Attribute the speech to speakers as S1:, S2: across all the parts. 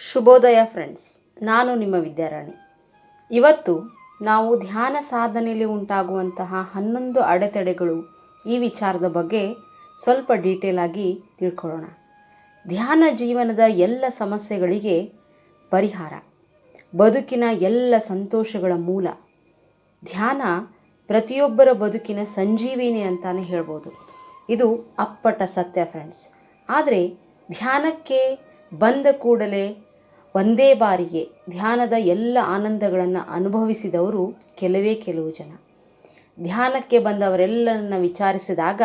S1: ಶುಭೋದಯ ಫ್ರೆಂಡ್ಸ್ ನಾನು ನಿಮ್ಮ ವಿದ್ಯಾರಾಣಿ. ಇವತ್ತು ನಾವು ಧ್ಯಾನ ಸಾಧನೆಯಲ್ಲಿ ಉಂಟಾಗುವಂತಹ ಹನ್ನೊಂದು ಅಡೆತಡೆಗಳು ಈ ವಿಚಾರದ ಬಗ್ಗೆ ಸ್ವಲ್ಪ ಡೀಟೇಲ್ ಆಗಿ ತಿಳ್ಕೊಳ್ಳೋಣ. ಧ್ಯಾನ ಜೀವನದ ಎಲ್ಲ ಸಮಸ್ಯೆಗಳಿಗೆ ಪರಿಹಾರ, ಬದುಕಿನ ಎಲ್ಲ ಸಂತೋಷಗಳ ಮೂಲ. ಧ್ಯಾನ ಪ್ರತಿಯೊಬ್ಬರ ಬದುಕಿನ ಸಂಜೀವಿನಿ ಅಂತಾನೆ ಹೇಳ್ಬೋದು. ಇದು ಅಪ್ಪಟ ಸತ್ಯ ಫ್ರೆಂಡ್ಸ್ ಆದರೆ ಧ್ಯಾನಕ್ಕೆ ಬಂದ ಕೂಡಲೇ ಒಂದೇ ಬಾರಿಗೆ ಧ್ಯಾನದ ಎಲ್ಲ ಆನಂದಗಳನ್ನು ಅನುಭವಿಸಿದವರು ಕೆಲವೇ ಕೆಲವು ಜನ. ಧ್ಯಾನಕ್ಕೆ ಬಂದವರೆಲ್ಲರನ್ನ ವಿಚಾರಿಸಿದಾಗ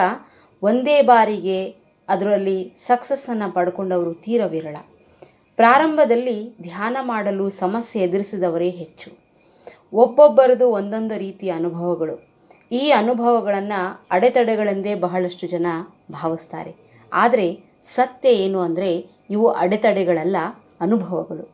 S1: ಒಂದೇ ಬಾರಿಗೆ ಅದರಲ್ಲಿ ಸಕ್ಸಸ್ಸನ್ನು ಪಡ್ಕೊಂಡವರು ತೀರ ವಿರಳ ಪ್ರಾರಂಭದಲ್ಲಿ ಧ್ಯಾನ ಮಾಡಲು ಸಮಸ್ಯೆ ಎದುರಿಸಿದವರೇ ಹೆಚ್ಚು. ಒಬ್ಬೊಬ್ಬರದು ಒಂದೊಂದು ರೀತಿಯ ಅನುಭವಗಳು. ಈ ಅನುಭವಗಳನ್ನು ಅಡೆತಡೆಗಳೆಂದೇ ಬಹಳಷ್ಟು ಜನ ಭಾವಿಸ್ತಾರೆ. ಆದರೆ ಸತ್ಯ ಏನು ಅಂದರೆ ಇವು ಅಡೆತಡೆಗಳಲ್ಲ ಅನುಭವಗಳು.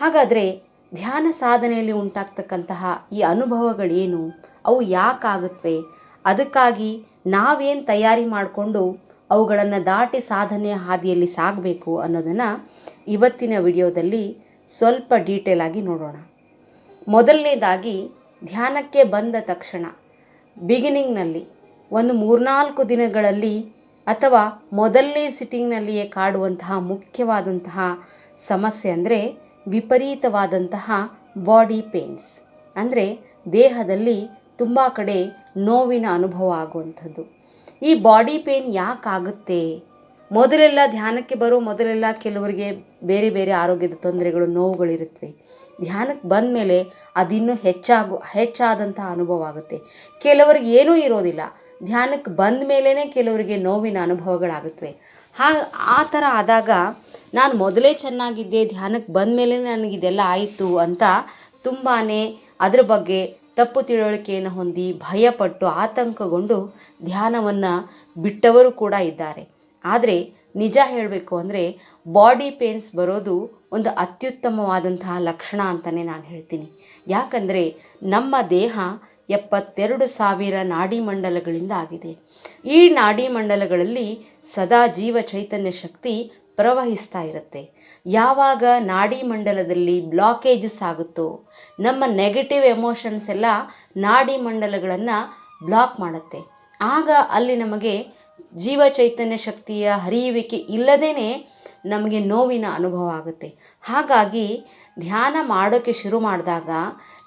S1: ಹಾಗಾದರೆ ಧ್ಯಾನ ಸಾಧನೆಯಲ್ಲಿ ಉಂಟಾಗ್ತಕ್ಕಂತಹ ಈ ಅನುಭವಗಳೇನು? ಅವು ಯಾಕಾಗುತ್ತವೆ ಅದಕ್ಕಾಗಿ ನಾವೇನು ತಯಾರಿ ಮಾಡಿಕೊಂಡು ಅವುಗಳನ್ನು ದಾಟಿ ಸಾಧನೆಯ ಹಾದಿಯಲ್ಲಿ ಸಾಗಬೇಕು ಅನ್ನೋದನ್ನು ಇವತ್ತಿನ ವಿಡಿಯೋದಲ್ಲಿ ಸ್ವಲ್ಪ ಡೀಟೇಲ್ ಆಗಿ ನೋಡೋಣ. ಮೊದಲನೇದಾಗಿ ಧ್ಯಾನಕ್ಕೆ ಬಂದ ತಕ್ಷಣ ಬಿಗಿನಿಂಗ್ನಲ್ಲಿ ಒಂದು ಮೂರ್ನಾಲ್ಕು ದಿನಗಳಲ್ಲಿ ಅಥವಾ ಮೊದಲನೇ ಸಿಟ್ಟಿಂಗ್ನಲ್ಲಿಯೇ ಕಾಡುವಂತಹ ಮುಖ್ಯವಾದಂತಹ ಸಮಸ್ಯೆ ಅಂದರೆ ವಿಪರೀತವಾದಂತಹ ಬಾಡಿ ಪೇನ್ಸ್. ಅಂದರೆ ದೇಹದಲ್ಲಿ ತುಂಬ ಕಡೆ ನೋವಿನ ಅನುಭವ ಆಗುವಂಥದ್ದು. ಈ ಬಾಡಿ ಪೇನ್ ಯಾಕಾಗುತ್ತೆ? ಮೊದಲೆಲ್ಲ ಧ್ಯಾನಕ್ಕೆ ಬರೋ ಮೊದಲೆಲ್ಲ ಕೆಲವರಿಗೆ ಬೇರೆ ಬೇರೆ ಆರೋಗ್ಯದ ತೊಂದರೆಗಳು ನೋವುಗಳಿರುತ್ತವೆ ಧ್ಯಾನಕ್ಕೆ ಬಂದ ಮೇಲೆ ಅದಿನ್ನೂ ಹೆಚ್ಚಾಗು ಹೆಚ್ಚಾದಂಥ ಅನುಭವ ಆಗುತ್ತೆ. ಕೆಲವರಿಗೆ ಏನೂ ಇರೋದಿಲ್ಲ. ಧ್ಯಾನಕ್ಕೆ ಬಂದ ಮೇಲೇ ಕೆಲವರಿಗೆ ನೋವಿನ ಅನುಭವಗಳಾಗುತ್ತವೆ. ಹಾಗೆ ಆ ಥರ ಆದಾಗ ನಾನು ಮೊದಲೇ ಚೆನ್ನಾಗಿದ್ದೆ, ಧ್ಯಾನಕ್ಕೆ ಬಂದ ಮೇಲೆ ನನಗಿದೆಲ್ಲ ಆಯಿತು ಅಂತ ತುಂಬಾ ಅದ್ರ ಬಗ್ಗೆ ತಪ್ಪು ತಿಳುವಳಿಕೆಯನ್ನು ಹೊಂದಿ ಭಯಪಟ್ಟು ಆತಂಕಗೊಂಡು ಧ್ಯಾನವನ್ನು ಬಿಟ್ಟವರು ಕೂಡ ಇದ್ದಾರೆ. ಆದರೆ ನಿಜ ಹೇಳಬೇಕು ಅಂದರೆ ಬಾಡಿ ಪೇನ್ಸ್ ಬರೋದು ಒಂದು ಅತ್ಯುತ್ತಮವಾದಂತಹ ಲಕ್ಷಣ ಅಂತಲೇ ನಾನು ಹೇಳ್ತೀನಿ. ಯಾಕಂದರೆ ನಮ್ಮ ದೇಹ ಎಪ್ಪತ್ತೆರಡು ಸಾವಿರ ನಾಡಿ ಮಂಡಲಗಳಿಂದ ಆಗಿದೆ. ಈ ನಾಡಿ ಮಂಡಲಗಳಲ್ಲಿ ಸದಾ ಜೀವ ಚೈತನ್ಯ ಶಕ್ತಿ ಪ್ರವಹಿಸ್ತಾ ಇರುತ್ತೆ. ಯಾವಾಗ ನಾಡಿ ಮಂಡಲದಲ್ಲಿ ಬ್ಲಾಕೇಜಸ್ ಆಗುತ್ತೋ, ನಮ್ಮ ನೆಗೆಟಿವ್ ಎಮೋಷನ್ಸ್ ಎಲ್ಲ ನಾಡಿ ಮಂಡಲಗಳನ್ನು ಬ್ಲಾಕ್ ಮಾಡುತ್ತೆ. ಆಗ ಅಲ್ಲಿ ನಮಗೆ ಜೀವ ಚೈತನ್ಯ ಶಕ್ತಿಯ ಹರಿಯುವಿಕೆ ಇಲ್ಲದೇ ನಮಗೆ ನೋವಿನ ಅನುಭವ ಆಗುತ್ತೆ. ಹಾಗಾಗಿ ಧ್ಯಾನ ಮಾಡೋಕ್ಕೆ ಶುರು ಮಾಡಿದಾಗ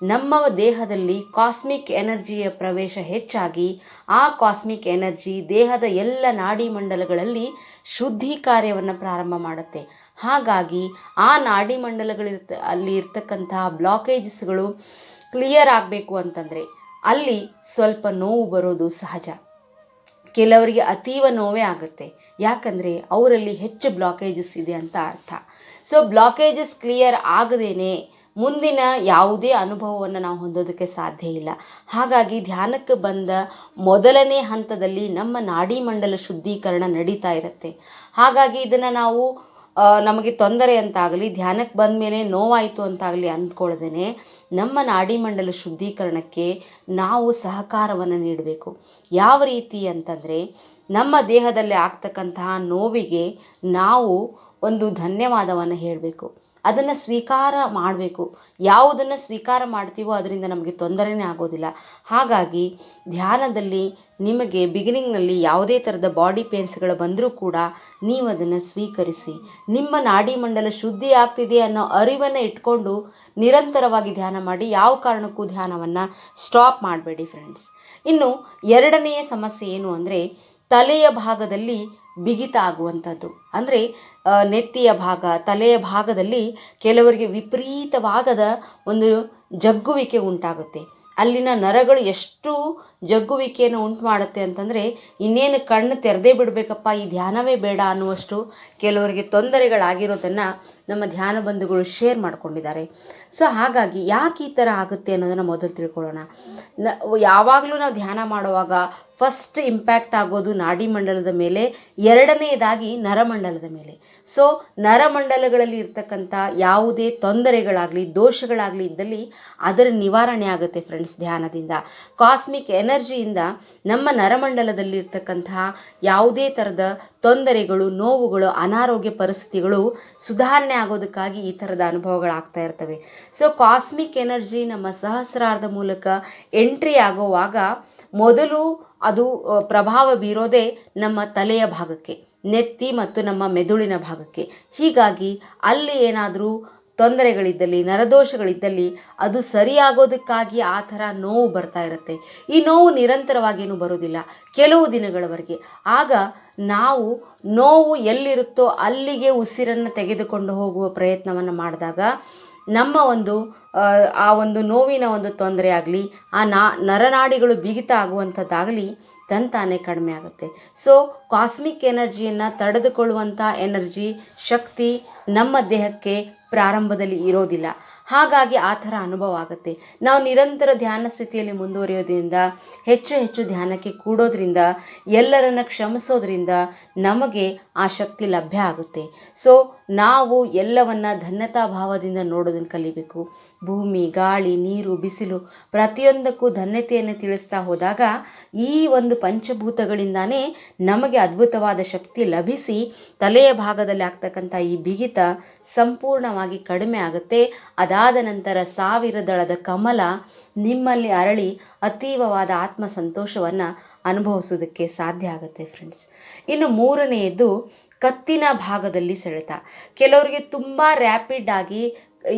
S1: ನಮ್ಮ ದೇಹದಲ್ಲಿ ಕಾಸ್ಮಿಕ್ ಎನರ್ಜಿಯ ಪ್ರವೇಶ ಹೆಚ್ಚಾಗಿ ಆ ಕಾಸ್ಮಿಕ್ ಎನರ್ಜಿ ದೇಹದ ಎಲ್ಲ ನಾಡಿ ಮಂಡಲಗಳಲ್ಲಿ ಶುದ್ಧಿ ಕಾರ್ಯವನ್ನು ಪ್ರಾರಂಭ ಮಾಡುತ್ತೆ. ಹಾಗಾಗಿ ಆ ನಾಡಿ ಮಂಡಲಗಳಿರ್ತ, ಅಲ್ಲಿ ಇರ್ತಕ್ಕಂತಹ ಬ್ಲಾಕೇಜಸ್ಗಳು ಕ್ಲಿಯರ್ ಆಗಬೇಕು ಅಂತಂದರೆ ಅಲ್ಲಿ ಸ್ವಲ್ಪ ನೋವು ಬರೋದು ಸಹಜ. ಕೆಲವರಿಗೆ ಅತೀವ ನೋವೇ ಆಗುತ್ತೆ. ಯಾಕಂದರೆ ಅವರಲ್ಲಿ ಹೆಚ್ಚು ಬ್ಲಾಕೇಜಸ್ ಇದೆ ಅಂತ ಅರ್ಥ. ಸೊ ಬ್ಲಾಕೇಜಸ್ ಕ್ಲಿಯರ್ ಆಗದೇನೆ ಮುಂದಿನ ಯಾವುದೇ ಅನುಭವವನ್ನು ನಾವು ಹೊಂದೋದಕ್ಕೆ ಸಾಧ್ಯ ಇಲ್ಲ. ಹಾಗಾಗಿ ಧ್ಯಾನಕ್ಕೆ ಬಂದ ಮೊದಲನೇ ಹಂತದಲ್ಲಿ ನಮ್ಮ ನಾಡಿಮಂಡಲ ಶುದ್ಧೀಕರಣ ನಡೀತಾ ಇರುತ್ತೆ. ಹಾಗಾಗಿ ಇದನ್ನು ನಾವು ನಮಗೆ ತೊಂದರೆ ಅಂತಾಗಲಿ, ಧ್ಯಾನಕ್ಕೆ ಬಂದ ಮೇಲೆ ನೋವಾಯಿತು ಅಂತಾಗಲಿ ಅಂದ್ಕೊಳ್ದೇನೆ ನಮ್ಮ ನಾಡಿಮಂಡಲ ಶುದ್ಧೀಕರಣಕ್ಕೆ ನಾವು ಸಹಕಾರವನ್ನು ನೀಡಬೇಕು. ಯಾವ ರೀತಿ ಅಂತಂದರೆ, ನಮ್ಮ ದೇಹದಲ್ಲಿ ಆಗ್ತಕ್ಕಂತಹ ನೋವಿಗೆ ನಾವು ಒಂದು ಧನ್ಯವಾದವನ್ನು ಹೇಳಬೇಕು. ಅದನ್ನು ಸ್ವೀಕಾರ ಮಾಡಬೇಕು. ಯಾವುದನ್ನು ಸ್ವೀಕಾರ ಮಾಡ್ತೀವೋ ಅದರಿಂದ ನಮಗೆ ತೊಂದರೆನೇ ಆಗೋದಿಲ್ಲ. ಹಾಗಾಗಿ ಧ್ಯಾನದಲ್ಲಿ ನಿಮಗೆ ಬಿಗಿನಿಂಗ್ನಲ್ಲಿ ಯಾವುದೇ ಥರದ ಬಾಡಿ ಪೇನ್ಸ್ಗಳು ಬಂದರೂ ಕೂಡ ನೀವು ಅದನ್ನು ಸ್ವೀಕರಿಸಿ. ನಿಮ್ಮ ನಾಡಿ ಮಂಡಲ ಶುದ್ಧಿ ಆಗ್ತಿದೆ ಅನ್ನೋ ಅರಿವನ್ನು ಇಟ್ಕೊಂಡು ನಿರಂತರವಾಗಿ ಧ್ಯಾನ ಮಾಡಿ. ಯಾವ ಕಾರಣಕ್ಕೂ ಧ್ಯಾನವನ್ನು ಸ್ಟಾಪ್ ಮಾಡಬೇಡಿ ಫ್ರೆಂಡ್ಸ್ ಇನ್ನು ಎರಡನೆಯ ಸಮಸ್ಯೆ ಏನು ಅಂದರೆ ತಲೆಯ ಭಾಗದಲ್ಲಿ ಬಿಗಿತ ಆಗುವಂಥದ್ದು ಅಂದರೆ ನೆತ್ತಿಯ ಭಾಗ, ತಲೆಯ ಭಾಗದಲ್ಲಿ ಕೆಲವರಿಗೆ ವಿಪರೀತವಾಗದ ಒಂದು ಜಗ್ಗುವಿಕೆ ಉಂಟಾಗುತ್ತೆ. ಅಲ್ಲಿನ ನರಗಳು ಎಷ್ಟು ಜಗ್ಗುವಿಕೆಯನ್ನು ಉಂಟು ಮಾಡುತ್ತೆ ಅಂತಂದರೆ ಇನ್ನೇನು ಕಣ್ಣು ತೆರೆದೇ ಬಿಡಬೇಕಪ್ಪ, ಈ ಧ್ಯಾನವೇ ಬೇಡ ಅನ್ನುವಷ್ಟು ಕೆಲವರಿಗೆ ತೊಂದರೆಗಳಾಗಿರೋದನ್ನು ನಮ್ಮ ಧ್ಯಾನ ಬಂಧುಗಳು ಶೇರ್ ಮಾಡ್ಕೊಂಡಿದ್ದಾರೆ. ಸೊ ಹಾಗಾಗಿ ಯಾಕೆ ಈ ಥರ ಆಗುತ್ತೆ ಅನ್ನೋದನ್ನು ಮೊದಲು ತಿಳ್ಕೊಳ್ಳೋಣ. ನ, ಯಾವಾಗಲೂ ನಾವು ಧ್ಯಾನ ಮಾಡುವಾಗ ಫಸ್ಟ್ ಇಂಪ್ಯಾಕ್ಟ್ ಆಗೋದು ನಾಡಿ ಮಂಡಲದ ಮೇಲೆ ಎರಡನೆಯದಾಗಿ ನರಮಂಡಲದ ಮೇಲೆ. ಸೊ ನರಮಂಡಲಗಳಲ್ಲಿ ಇರ್ತಕ್ಕಂಥ ಯಾವುದೇ ತೊಂದರೆಗಳಾಗಲಿ, ದೋಷಗಳಾಗಲಿ ಇದ್ದಲ್ಲಿ ಅದರ ನಿವಾರಣೆ ಆಗುತ್ತೆ ಫ್ರೆಂಡ್ಸ್ ಧ್ಯಾನದಿಂದ. ಕಾಸ್ಮಿಕ್ ಎನರ್ಜಿ ಎನರ್ಜಿಯಿಂದ ನಮ್ಮ ನರಮಂಡಲದಲ್ಲಿರ್ತಕ್ಕಂತಹ ಯಾವುದೇ ಥರದ ತೊಂದರೆಗಳು, ನೋವುಗಳು, ಅನಾರೋಗ್ಯ ಪರಿಸ್ಥಿತಿಗಳು ಸುಧಾರಣೆ ಆಗೋದಕ್ಕಾಗಿ ಈ ಥರದ ಅನುಭವಗಳಾಗ್ತಾ ಇರ್ತವೆ. ಸೊ ಕಾಸ್ಮಿಕ್ ಎನರ್ಜಿ ನಮ್ಮ ಸಹಸ್ರಾರ್ಧ ಮೂಲಕ ಎಂಟ್ರಿ ಆಗೋವಾಗ ಮೊದಲು ಅದು ಪ್ರಭಾವ ಬೀರೋದೇ ನಮ್ಮ ತಲೆಯ ಭಾಗಕ್ಕೆ, ನೆತ್ತಿ ಮತ್ತು ನಮ್ಮ ಮೆದುಳಿನ ಭಾಗಕ್ಕೆ. ಹೀಗಾಗಿ ಅಲ್ಲಿ ಏನಾದರೂ ತೊಂದರೆಗಳಿದ್ದಲ್ಲಿ ನರದೋಷಗಳಿದ್ದಲ್ಲಿ ಅದು ಸರಿಯಾಗೋದಕ್ಕಾಗಿ ಆ ಥರ ನೋವು ಬರ್ತಾ ಇರುತ್ತೆ. ಈ ನೋವು ನಿರಂತರವಾಗೇನು ಬರೋದಿಲ್ಲ ಕೆಲವು ದಿನಗಳವರೆಗೆ. ಆಗ ನಾವು ನೋವು ಎಲ್ಲಿರುತ್ತೋ ಅಲ್ಲಿಗೆ ಉಸಿರನ್ನು ತೆಗೆದುಕೊಂಡು ಹೋಗುವ ಪ್ರಯತ್ನವನ್ನು ಮಾಡಿದಾಗ ನಮ್ಮ ಒಂದು ಆ, ಒಂದು ನೋವಿನ ಒಂದು ತೊಂದರೆ ಆಗಲಿ ಆ ನಾ ನರನಾಡಿಗಳು ಬಿಗಿತ ಆಗುವಂಥದ್ದಾಗಲಿ ತಂತಾನೆ ಕಡಿಮೆ ಆಗುತ್ತೆ. ಸೊ ಕಾಸ್ಮಿಕ್ ಎನರ್ಜಿಯನ್ನು ತಡೆದುಕೊಳ್ಳುವಂಥ ಎನರ್ಜಿ ಶಕ್ತಿ ನಮ್ಮ ದೇಹಕ್ಕೆ ಪ್ರಾರಂಭದಲ್ಲಿ ಇರೋದಿಲ್ಲ. ಹಾಗಾಗಿ ಆ ಥರ ಅನುಭವ ಆಗುತ್ತೆ. ನಾವು ನಿರಂತರ ಧ್ಯಾನ ಸ್ಥಿತಿಯಲ್ಲಿ ಮುಂದುವರಿಯೋದ್ರಿಂದ, ಹೆಚ್ಚು ಹೆಚ್ಚು ಧ್ಯಾನಕ್ಕೆ ಕೂಡೋದ್ರಿಂದ, ಎಲ್ಲರನ್ನ ಕ್ಷಮಿಸೋದ್ರಿಂದ ನಮಗೆ ಆ ಶಕ್ತಿ ಲಭ್ಯ ಆಗುತ್ತೆ. ಸೊ ನಾವು ಎಲ್ಲವನ್ನ ಧನ್ಯತಾ ಭಾವದಿಂದ ನೋಡೋದನ್ನು ಕಲಿಬೇಕು. ಭೂಮಿ, ಗಾಳಿ, ನೀರು, ಬಿಸಿಲು ಪ್ರತಿಯೊಂದಕ್ಕೂ ಧನ್ಯತೆಯನ್ನು ತಿಳಿಸ್ತಾ ಹೋದಾಗ, ಈ ಒಂದು ಪಂಚಭೂತಗಳಿಂದಾನೇ ನಮಗೆ ಅದ್ಭುತವಾದ ಶಕ್ತಿ ಲಭಿಸಿ, ತಲೆಯ ಭಾಗದಲ್ಲಿ ಆಗ್ತಕ್ಕಂಥ ಈ ಬಿಗಿತ ಸಂಪೂರ್ಣವಾಗಿ ಕಡಿಮೆ ಆಗುತ್ತೆ. ಅದಾದ ನಂತರ ಸಾವಿರ ದಳದ ಕಮಲ ನಿಮ್ಮಲ್ಲಿ ಅರಳಿ ಅತೀವವಾದ ಆತ್ಮ ಸಂತೋಷವನ್ನು ಅನುಭವಿಸೋದಕ್ಕೆ ಸಾಧ್ಯ ಆಗುತ್ತೆ ಫ್ರೆಂಡ್ಸ್ ಇನ್ನು ಮೂರನೆಯದು ಕತ್ತಿನ ಭಾಗದಲ್ಲಿ ಸೆಳೆತ. ಕೆಲವರಿಗೆ ತುಂಬ ರ್ಯಾಪಿಡ್ ಆಗಿ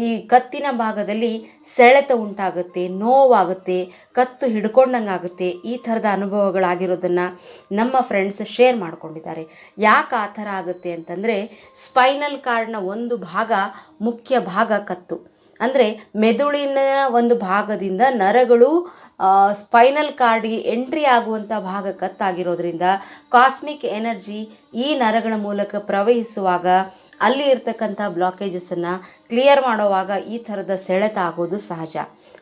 S1: ಈ ಕತ್ತಿನ ಭಾಗದಲ್ಲಿ ಸೆಳೆತ ಉಂಟಾಗುತ್ತೆ, ನೋವಾಗುತ್ತೆ, ಕತ್ತು ಹಿಡ್ಕೊಂಡಂಗಾಗುತ್ತೆ ಈ ಥರದ ಅನುಭವಗಳಾಗಿರೋದನ್ನು ನಮ್ಮ ಫ್ರೆಂಡ್ಸ್ ಶೇರ್ ಮಾಡ್ಕೊಂಡಿದ್ದಾರೆ. ಯಾಕೆ ಆ ಥರ ಆಗುತ್ತೆ ಅಂತಂದರೆ ಸ್ಪೈನಲ್ ಕಾರ್ಡ್ನ ಒಂದು ಭಾಗ ಮುಖ್ಯ ಭಾಗ ಕತ್ತು. ಅಂದರೆ ಮೆದುಳಿನ ಒಂದು ಭಾಗದಿಂದ ನರಗಳು ಸ್ಪೈನಲ್ ಕಾರ್ಡ್ಗೆ ಎಂಟ್ರಿ ಆಗುವಂಥ ಭಾಗ ಕತ್ತಾಗಿರೋದ್ರಿಂದ ಕಾಸ್ಮಿಕ್ ಎನರ್ಜಿ ಈ ನರಗಳ ಮೂಲಕ ಪ್ರವಹಿಸುವಾಗ ಅಲ್ಲಿ ಇರ್ತಕ್ಕಂಥ ಬ್ಲಾಕೇಜಸನ್ನು ಕ್ಲಿಯರ್ ಮಾಡುವಾಗ ಈ ಥರದ ಸೆಳೆತ ಆಗೋದು ಸಹಜ.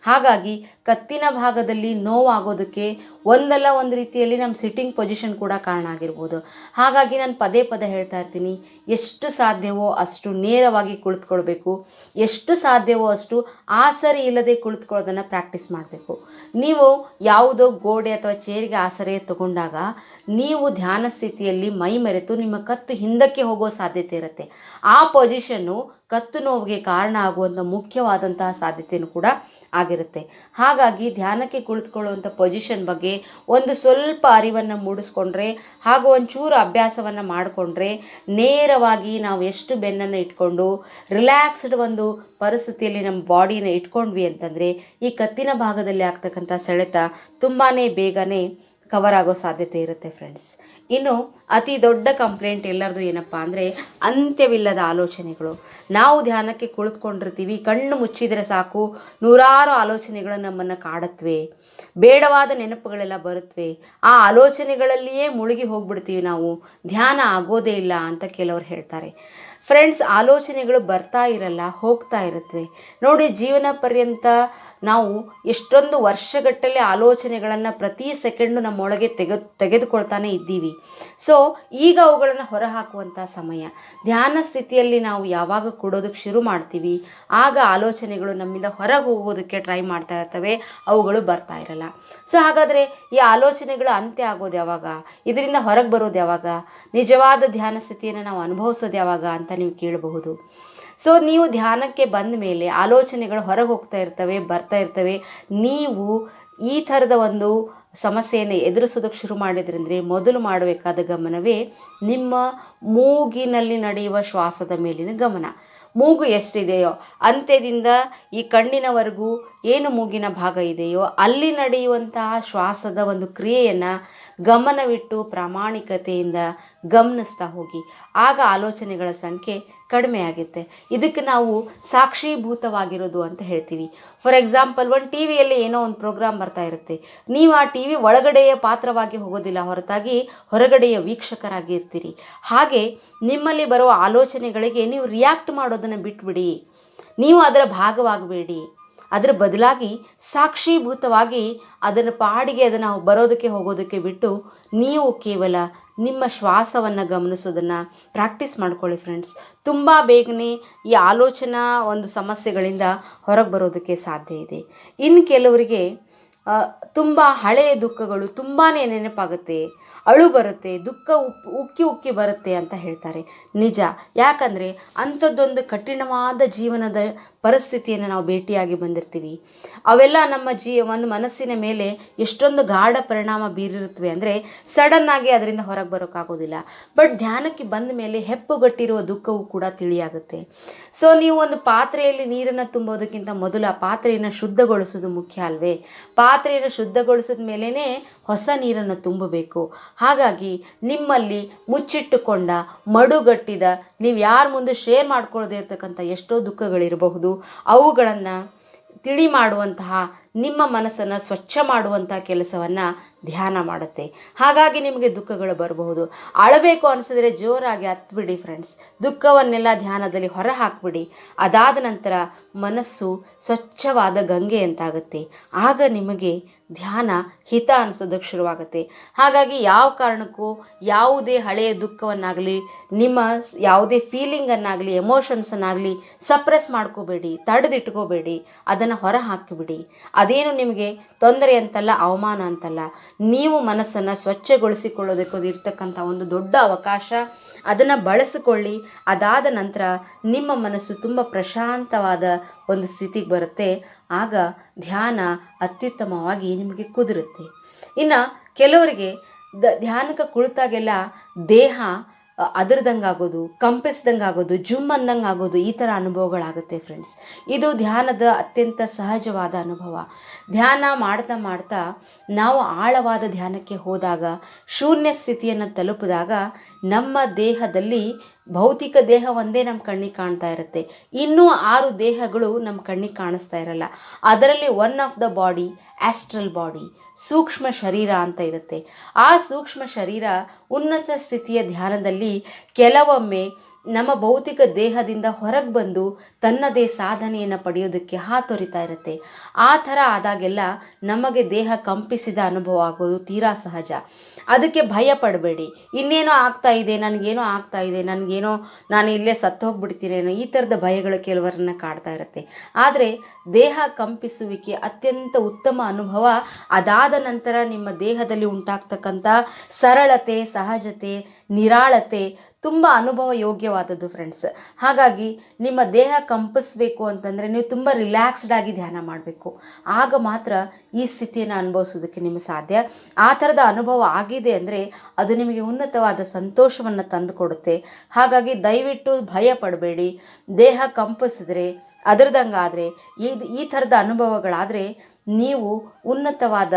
S1: ಹಾಗಾಗಿ ಕತ್ತಿನ ಭಾಗದಲ್ಲಿ ನೋವಾಗೋದಕ್ಕೆ ಒಂದಲ್ಲ ಒಂದು ರೀತಿಯಲ್ಲಿ ನಮ್ಮ ಸಿಟ್ಟಿಂಗ್ ಪೊಸಿಷನ್ ಕೂಡ ಕಾರಣ ಆಗಿರ್ಬೋದು. ಹಾಗಾಗಿ ನಾನು ಪದೇ ಪದೇ ಹೇಳ್ತಾ ಇರ್ತೀನಿ, ಎಷ್ಟು ಸಾಧ್ಯವೋ ಅಷ್ಟು ನೇರವಾಗಿ ಕುಳಿತುಕೊಳ್ಬೇಕು, ಎಷ್ಟು ಸಾಧ್ಯವೋ ಅಷ್ಟು ಆಸರೆ ಇಲ್ಲದೆ ಕುಳಿತುಕೊಳ್ಳೋದನ್ನು ಪ್ರಾಕ್ಟೀಸ್ ಮಾಡಬೇಕು. ನೀವು ಯಾವುದೋ ಗೋಡೆ ಅಥವಾ ಚೇರಿಗೆ ಆಸರೆ ತಗೊಂಡಾಗ ನೀವು ಧ್ಯಾನ ಸ್ಥಿತಿಯಲ್ಲಿ ಮೈ ಮರೆತು ನಿಮ್ಮ ಕತ್ತು ಹಿಂದಕ್ಕೆ ಹೋಗೋ ಸಾಧ್ಯತೆ ಇರುತ್ತೆ. ಆ ಪೊಸಿಷನ್ನು ಕತ್ತು ನೋವಿಗೆ ಕಾರಣ ಆಗುವಂಥ ಮುಖ್ಯವಾದಂತಹ ಸಾಧ್ಯತೆಯೂ ಕೂಡ ಆಗಿರುತ್ತೆ. ಹಾಗಾಗಿ ಧ್ಯಾನಕ್ಕೆ ಕುಳಿತುಕೊಳ್ಳುವಂಥ ಪೊಸಿಷನ್ ಬಗ್ಗೆ ಒಂದು ಸ್ವಲ್ಪ ಅರಿವನ್ನು ಮೂಡಿಸ್ಕೊಂಡ್ರೆ ಹಾಗೂ ಒಂಚೂರು ಅಭ್ಯಾಸವನ್ನು ಮಾಡಿಕೊಂಡ್ರೆ ನೇರವಾಗಿ ನಾವು ಎಷ್ಟು ಬೆನ್ನನ್ನು ಇಟ್ಕೊಂಡು ರಿಲ್ಯಾಕ್ಸ್ಡ್ ಒಂದು ಪರಿಸ್ಥಿತಿಯಲ್ಲಿ ನಮ್ಮ ಬಾಡಿನ ಇಟ್ಕೊಂಡ್ವಿ ಅಂತಂದರೆ ಈ ಕತ್ತಿನ ಭಾಗದಲ್ಲಿ ಆಗ್ತಕ್ಕಂಥ ಸೆಳೆತ ತುಂಬಾ ಬೇಗನೆ ಕವರ್ ಆಗೋ ಸಾಧ್ಯತೆ ಇರುತ್ತೆ ಫ್ರೆಂಡ್ಸ್ ಇನ್ನು ಅತಿ ದೊಡ್ಡ ಕಂಪ್ಲೇಂಟ್ ಎಲ್ಲರದು ಏನಪ್ಪ ಅಂದರೆ ಅಂತ್ಯವಿಲ್ಲದ ಆಲೋಚನೆಗಳು. ನಾವು ಧ್ಯಾನಕ್ಕೆ ಕುಳಿತುಕೊಂಡಿರ್ತೀವಿ, ಕಣ್ಣು ಮುಚ್ಚಿದರೆ ಸಾಕು, ನೂರಾರು ಆಲೋಚನೆಗಳು ನಮ್ಮನ್ನು ಕಾಡತ್ವೆ, ಬೇಡವಾದ ನೆನಪುಗಳೆಲ್ಲ ಬರುತ್ತವೆ ಆ ಆಲೋಚನೆಗಳಲ್ಲಿಯೇ ಮುಳುಗಿ ಹೋಗ್ಬಿಡ್ತೀವಿ ನಾವು. ಧ್ಯಾನ ಆಗೋದೇ ಇಲ್ಲ ಅಂತ ಕೆಲವರು ಹೇಳ್ತಾರೆ. ಫ್ರೆಂಡ್ಸ್ ಆಲೋಚನೆಗಳು ಬರ್ತಾ ಇರಲ್ಲ, ಹೋಗ್ತಾ ಇರುತ್ತವೆ ನೋಡಿ, ಜೀವನ ಪರ್ಯಂತ ನಾವು ಎಷ್ಟೊಂದು ವರ್ಷಗಟ್ಟಲೆ ಆಲೋಚನೆಗಳನ್ನು ಪ್ರತಿ ಸೆಕೆಂಡು ನಮ್ಮೊಳಗೆ ತೆಗೆ ತೆಗೆದುಕೊಳ್ತಾನೆ ಇದ್ದೀವಿ. ಸೊ ಈಗ ಅವುಗಳನ್ನು ಹೊರಹಾಕುವಂಥ ಸಮಯ. ಧ್ಯಾನ ಸ್ಥಿತಿಯಲ್ಲಿ ನಾವು ಯಾವಾಗ ಕೊಡೋದಕ್ಕೆ ಶುರು ಮಾಡ್ತೀವಿ, ಆಗ ಆಲೋಚನೆಗಳು ನಮ್ಮಿಂದ ಹೊರಗೆ ಹೋಗೋದಕ್ಕೆ ಟ್ರೈ ಮಾಡ್ತಾ ಇರ್ತವೆ, ಅವುಗಳು ಬರ್ತಾ ಇರಲ್ಲ. ಸೊ ಹಾಗಾದರೆ ಈ ಆಲೋಚನೆಗಳು ಅಂತ್ಯ ಆಗೋದು ಯಾವಾಗ? ಇದರಿಂದ ಹೊರಗೆ ಬರೋದು ಯಾವಾಗ? ನಿಜವಾದ ಧ್ಯಾನ ಸ್ಥಿತಿಯನ್ನು ನಾವು ಅನುಭವಿಸೋದು ಯಾವಾಗ ಅಂತ ನೀವು ಕೇಳಬಹುದು. ಸೊ ನೀವು ಧ್ಯಾನಕ್ಕೆ ಬಂದ ಮೇಲೆ ಆಲೋಚನೆಗಳು ಹೊರಗೆ ಹೋಗ್ತಾ ಇರ್ತವೆ, ಬರ್ತಾ ಇರ್ತವೆ. ನೀವು ಈ ಥರದ ಒಂದು ಸಮಸ್ಯೆಯನ್ನು ಎದುರಿಸೋದಕ್ಕೆ ಶುರು ಮಾಡಿದ್ರಂದರೆ ಮೊದಲು ಮಾಡಬೇಕಾದ ಗಮನವೇ ನಿಮ್ಮ ಮೂಗಿನಲ್ಲಿ ನಡೆಯುವ ಶ್ವಾಸದ ಮೇಲಿನ ಗಮನ. ಮೂಗು ಎಷ್ಟಿದೆಯೋ, ಅಂತ್ಯದಿಂದ ಈ ಕಣ್ಣಿನವರೆಗೂ ಏನು ಮೂಗಿನ ಭಾಗ ಇದೆಯೋ ಅಲ್ಲಿ ನಡೆಯುವಂತಹ ಶ್ವಾಸದ ಒಂದು ಕ್ರಿಯೆಯನ್ನು ಗಮನವಿಟ್ಟು ಪ್ರಾಮಾಣಿಕತೆಯಿಂದ ಗಮನಿಸ್ತಾ ಹೋಗಿ. ಆಗ ಆಲೋಚನೆಗಳ ಸಂಖ್ಯೆ ಕಡಿಮೆ ಆಗುತ್ತೆ ಇದಕ್ಕೆ ನಾವು ಸಾಕ್ಷೀಭೂತವಾಗಿರೋದು ಅಂತ ಹೇಳ್ತೀವಿ. ಫಾರ್ ಎಕ್ಸಾಂಪಲ್ ಒಂದು ಟಿ ವಿಯಲ್ಲಿ ಏನೋ ಒಂದು ಪ್ರೋಗ್ರಾಮ್ ಬರ್ತಾ ಇರುತ್ತೆ. ನೀವು ಆ ಟಿ ವಿ ಒಳಗಡೆಯ ಪಾತ್ರವಾಗಿ ಹೋಗೋದಿಲ್ಲ. ಹೊರತಾಗಿ ಹೊರಗಡೆಯ ವೀಕ್ಷಕರಾಗಿ ಇರ್ತೀರಿ. ಹಾಗೆ ನಿಮ್ಮಲ್ಲಿ ಬರುವ ಆಲೋಚನೆಗಳಿಗೆ ನೀವು ರಿಯಾಕ್ಟ್ ಮಾಡೋದನ್ನು ಬಿಟ್ಬಿಡಿ. ನೀವು ಅದರ ಭಾಗವಾಗಬೇಡಿ. ಅದರ ಬದಲಾಗಿ ಸಾಕ್ಷೀಭೂತವಾಗಿ ಅದರ ಪಾಡಿಗೆ ಅದನ್ನು ಬರೋದಕ್ಕೆ ಹೋಗೋದಕ್ಕೆ ಬಿಟ್ಟು ನೀವು ಕೇವಲ ನಿಮ್ಮ ಶ್ವಾಸವನ್ನು ಗಮನಿಸೋದನ್ನು ಪ್ರಾಕ್ಟೀಸ್ ಮಾಡ್ಕೊಳ್ಳಿ ಫ್ರೆಂಡ್ಸ್ ತುಂಬ ಬೇಗನೆ ಈ ಆಲೋಚನಾ ಒಂದು ಸಮಸ್ಯೆಗಳಿಂದ ಹೊರಗೆ ಬರೋದಕ್ಕೆ ಸಾಧ್ಯ ಇದೆ. ಇನ್ನು ಕೆಲವರಿಗೆ ತುಂಬ ಹಳೆಯ ದುಃಖಗಳು ತುಂಬಾ ನೆನಪಾಗುತ್ತೆ. ಅಳು ಬರುತ್ತೆ, ದುಃಖ ಉಪ್ಪು ಉಕ್ಕಿ ಉಕ್ಕಿ ಬರುತ್ತೆ ಅಂತ ಹೇಳ್ತಾರೆ. ನಿಜ. ಯಾಕಂದರೆ ಅಂಥದ್ದೊಂದು ಕಠಿಣವಾದ ಜೀವನದ ಪರಿಸ್ಥಿತಿಯನ್ನು ನಾವು ಭೇಟಿಯಾಗಿ ಬಂದಿರ್ತೀವಿ. ಅವೆಲ್ಲ ನಮ್ಮ ಜೀ, ಒಂದು ಮನಸ್ಸಿನ ಮೇಲೆ ಎಷ್ಟೊಂದು ಗಾಢ ಪರಿಣಾಮ ಬೀರಿರುತ್ತವೆ ಅಂದರೆ ಸಡನ್ನಾಗಿ ಅದರಿಂದ ಹೊರಗೆ ಬರೋಕ್ಕಾಗೋದಿಲ್ಲ. ಬಟ್ ಧ್ಯಾನಕ್ಕೆ ಬಂದ ಮೇಲೆ ಹೆಪ್ಪುಗಟ್ಟಿರುವ ದುಃಖವು ಕೂಡ ತಿಳಿಯಾಗುತ್ತೆ. ಸೊ, ನೀವು ಒಂದು ಪಾತ್ರೆಯಲ್ಲಿ ನೀರನ್ನು ತುಂಬೋದಕ್ಕಿಂತ ಮೊದಲು ಆ ಪಾತ್ರೆಯನ್ನು ಶುದ್ಧಗೊಳಿಸೋದು ಮುಖ್ಯ ಅಲ್ವೇ? ಪಾತ್ರೆಯನ್ನು ಶುದ್ಧಗೊಳಿಸಿದ ಮೇಲೇ ಹೊಸ ನೀರನ್ನು ತುಂಬಬೇಕು. ಹಾಗಾಗಿ ನಿಮ್ಮಲ್ಲಿ ಮುಚ್ಚಿಟ್ಟುಕೊಂಡ, ಮಡುಗಟ್ಟಿದ, ನೀವು ಯಾರ ಮುಂದೆ ಶೇರ್ ಮಾಡ್ಕೊಳ್ಳದೆ ಇರ್ತಕ್ಕಂಥ ಎಷ್ಟೋ ದುಃಖಗಳಿರಬಹುದು. ಅವುಗಳನ್ನು ತಿಳಿ ಮಾಡುವಂತಹ ನಿಮ್ಮ ಮನಸ್ಸನ್ನು ಸ್ವಚ್ಛ ಮಾಡುವಂಥ ಕೆಲಸವನ್ನು ಧ್ಯಾನ ಮಾಡುತ್ತೆ. ಹಾಗಾಗಿ ನಿಮಗೆ ದುಃಖಗಳು ಬರಬಹುದು. ಅಳಬೇಕು ಅನಿಸಿದ್ರೆ ಜೋರಾಗಿ ಹತ್ಬಿಡಿ ಫ್ರೆಂಡ್ಸ್ ದುಃಖವನ್ನೆಲ್ಲ ಧ್ಯಾನದಲ್ಲಿ ಹೊರ ಹಾಕ್ಬಿಡಿ ಅದಾದ ನಂತರ ಮನಸ್ಸು ಸ್ವಚ್ಛವಾದ ಗಂಗೆ ಅಂತಾಗುತ್ತೆ. ಆಗ ನಿಮಗೆ ಧ್ಯಾನ, ಹಿತ ಅನಿಸೋದಕ್ಕೆ ಶುರುವಾಗುತ್ತೆ. ಹಾಗಾಗಿ ಯಾವ ಕಾರಣಕ್ಕೂ ಯಾವುದೇ ಹಳೆಯ ದುಃಖವನ್ನಾಗಲಿ, ನಿಮ್ಮ ಯಾವುದೇ ಫೀಲಿಂಗನ್ನಾಗಲಿ ಎಮೋಷನ್ಸನ್ನಾಗಲಿ ಸಪ್ರೆಸ್ ಮಾಡ್ಕೋಬೇಡಿ, ತಡೆದಿಟ್ಕೋಬೇಡಿ. ಅದನ್ನು ಹೊರ ಹಾಕಿಬಿಡಿ ಅದೇನು ನಿಮಗೆ ತೊಂದರೆ ಅಂತಲ್ಲ, ಅವಮಾನ ಅಂತಲ್ಲ, ನೀವು ಮನಸ್ಸನ್ನು ಸ್ವಚ್ಛಗೊಳಿಸಿಕೊಳ್ಳೋದಕ್ಕೆ ಇರ್ತಕ್ಕಂಥ ಒಂದು ದೊಡ್ಡ ಅವಕಾಶ. ಅದನ್ನು ಬಳಸಿಕೊಳ್ಳಿ. ಅದಾದ ನಂತರ ನಿಮ್ಮ ಮನಸ್ಸು ತುಂಬ ಪ್ರಶಾಂತವಾದ ಒಂದು ಸ್ಥಿತಿಗೆ ಬರುತ್ತೆ. ಆಗ ಧ್ಯಾನ ಅತ್ಯುತ್ತಮವಾಗಿ ನಿಮಗೆ ಕುದುರುತ್ತೆ. ಇನ್ನು ಕೆಲವರಿಗೆ ಧ್ಯಾನಕ್ಕೆ ಕುಳಿತಾಗೆಲ್ಲ ದೇಹ ಅದರದಂಗೆ ಆಗೋದು ಕಂಪಿಸ್ದಂಗೆ ಆಗೋದು ಜುಮ್ ಅಂದಂಗೆ ಆಗೋದು ಈ ಥರ ಅನುಭವಗಳಾಗುತ್ತೆ ಫ್ರೆಂಡ್ಸ್ ಇದು ಧ್ಯಾನದ ಅತ್ಯಂತ ಸಹಜವಾದ ಅನುಭವ. ಧ್ಯಾನ ಮಾಡ್ತಾ ಮಾಡ್ತಾ ನಾವು ಆಳವಾದ ಧ್ಯಾನಕ್ಕೆ ಹೋದಾಗ, ಶೂನ್ಯ ಸ್ಥಿತಿಯನ್ನು ತಲುಪಿದಾಗ ನಮ್ಮ ದೇಹದಲ್ಲಿ ಭೌತಿಕ ದೇಹ ಒಂದೇ ನಮ್ಮ ಕಣ್ಣಿಗೆ ಕಾಣ್ತಾ ಇರುತ್ತೆ. ಇನ್ನೂ ಆರು ದೇಹಗಳು ನಮ್ಮ ಕಣ್ಣಿಗೆ ಕಾಣಿಸ್ತಾ ಇರಲ್ಲ. ಅದರಲ್ಲಿ one of the body astral body ಸೂಕ್ಷ್ಮ ಶರೀರ ಅಂತ ಇರುತ್ತೆ. ಆ ಸೂಕ್ಷ್ಮ ಶರೀರ ಉನ್ನತ ಸ್ಥಿತಿಯ ಧ್ಯಾನದಲ್ಲಿ ಕೆಲವೊಮ್ಮೆ ನಮ್ಮ ಭೌತಿಕ ದೇಹದಿಂದ ಹೊರಗೆ ಬಂದು ತನ್ನದೇ ಸಾಧನೆಯನ್ನು ಪಡೆಯೋದಕ್ಕೆ ಹಾತೊರಿತಾ ಇರುತ್ತೆ. ಆ ಥರ ಆದಾಗೆಲ್ಲ ನಮಗೆ ದೇಹ ಕಂಪಿಸಿದ ಅನುಭವ ಆಗೋದು ತೀರಾ ಸಹಜ. ಅದಕ್ಕೆ ಭಯ ಪಡಬೇಡಿ. ಇನ್ನೇನೋ ಆಗ್ತಾ ಇದೆ, ನನಗೇನೋ ಆಗ್ತಾ ಇದೆ, ನನಗೇನೋ ನಾನು ಇಲ್ಲೇ ಸತ್ತು ಹೋಗ್ಬಿಡ್ತೀನೇನೋ ಈ ಥರದ ಭಯಗಳು ಕೆಲವರನ್ನ ಕಾಡ್ತಾ ಇರುತ್ತೆ. ಆದರೆ ದೇಹ ಕಂಪಿಸುವಿಕೆ ಅತ್ಯಂತ ಉತ್ತಮ ಅನುಭವ. ಅದಾದ ನಂತರ ನಿಮ್ಮ ದೇಹದಲ್ಲಿ ಉಂಟಾಗ್ತಕ್ಕಂಥ ಸರಳತೆ, ಸಹಜತೆ, ನಿರಾಳತೆ ತುಂಬ ಅನುಭವ ಯೋಗ್ಯವಾದದ್ದು ಫ್ರೆಂಡ್ಸ್ ಹಾಗಾಗಿ ನಿಮ್ಮ ದೇಹ ಕಂಪಿಸ್ಬೇಕು ಅಂತಂದರೆ ನೀವು ತುಂಬ ರಿಲ್ಯಾಕ್ಸ್ಡ್ ಆಗಿ ಧ್ಯಾನ ಮಾಡಬೇಕು. ಆಗ ಮಾತ್ರ ಈ ಸ್ಥಿತಿಯನ್ನು ಅನುಭವಿಸೋದಕ್ಕೆ ನಿಮಗೆ ಸಾಧ್ಯ. ಆ ಥರದ ಅನುಭವ ಆಗಿದೆ ಅಂದರೆ ಅದು ನಿಮಗೆ ಉನ್ನತವಾದ ಸಂತೋಷವನ್ನು ತಂದುಕೊಡುತ್ತೆ. ಹಾಗಾಗಿ ದಯವಿಟ್ಟು ಭಯ ಪಡಬೇಡಿ. ದೇಹ ಕಂಪಿಸಿದ್ರೆ, ಅದರದಂಗಾದರೆ ಇದು ಈ ಥರದ ಅನುಭವಗಳಾದರೆ ನೀವು ಉನ್ನತವಾದ